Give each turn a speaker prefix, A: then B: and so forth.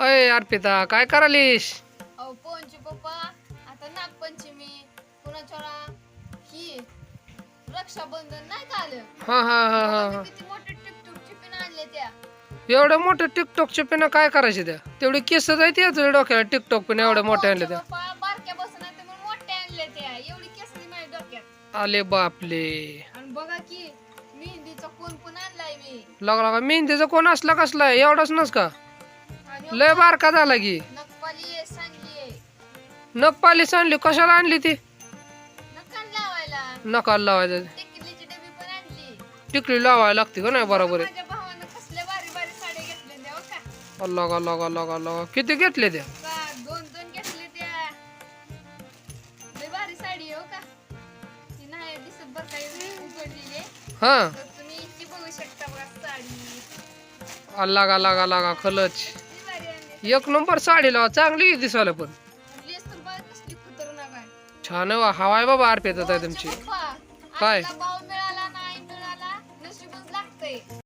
A: अय अर्पिता काय करालीस?
B: अहो पोंची पप्पा आता नागपंचमी कुणाच्या ही रक्षाबंधन नाही का आलं?
A: हा हा हा हा
B: बघा
A: हा.
B: ते किती मोठे टिकटुकची पिन आणले त्या.
A: काय करायचे त्या? तेवढी केस या तुझ्या डोक्याला टिकटॉक पिन एवढ्या मोठ्या आणल्या त्या.
B: पप्पा बारक्या बसून आहे म्हणून मोठ्या आणले त्या. एवढी केसली माझ्या डोक्यात.
A: आले बापले.
B: आणि बघा की मेहंदीचा कोण पण आणलाय मी?
A: लागला का मेहंदीचा कोण असला कसला? एवढाच नस का? लय बारका झाला की.
B: नकपाली आहे सांगली आहे.
A: नखपालीस आणली कशाला आणली ती?
B: लावायला.
A: नकाला लावायचं
B: टिकलीची डबी पण आणली.
A: टिकली लावायला लागते का नाही बरोबर आहे?
B: माझ्या भावानं कसल्या बारी बारी साड्या घेतल्या त्या हो का.
A: अल्ला अल्ला अल्ला अल्ला किती घेतले त्या?
B: का दोन दोन घेतले त्या. लय भारी साडी आहे हो का. ती नाही दिसत बरं काही उघडलेली आहे.
A: हा.
B: तर तुम्ही ती बघू शकता बघा साडी.
A: अल्ला गा लागा लागा खलच. एक नंबर साडी लावा चांगली दिसायला पण.
B: लेस तर बघा कसली खतरनाक आहे.
A: छान वा हवाय बाबा अर्पिता ताई तुमची. काय?
B: आपल्याला भाव मिळाला नाही मिळाला नशीबच लागतंय.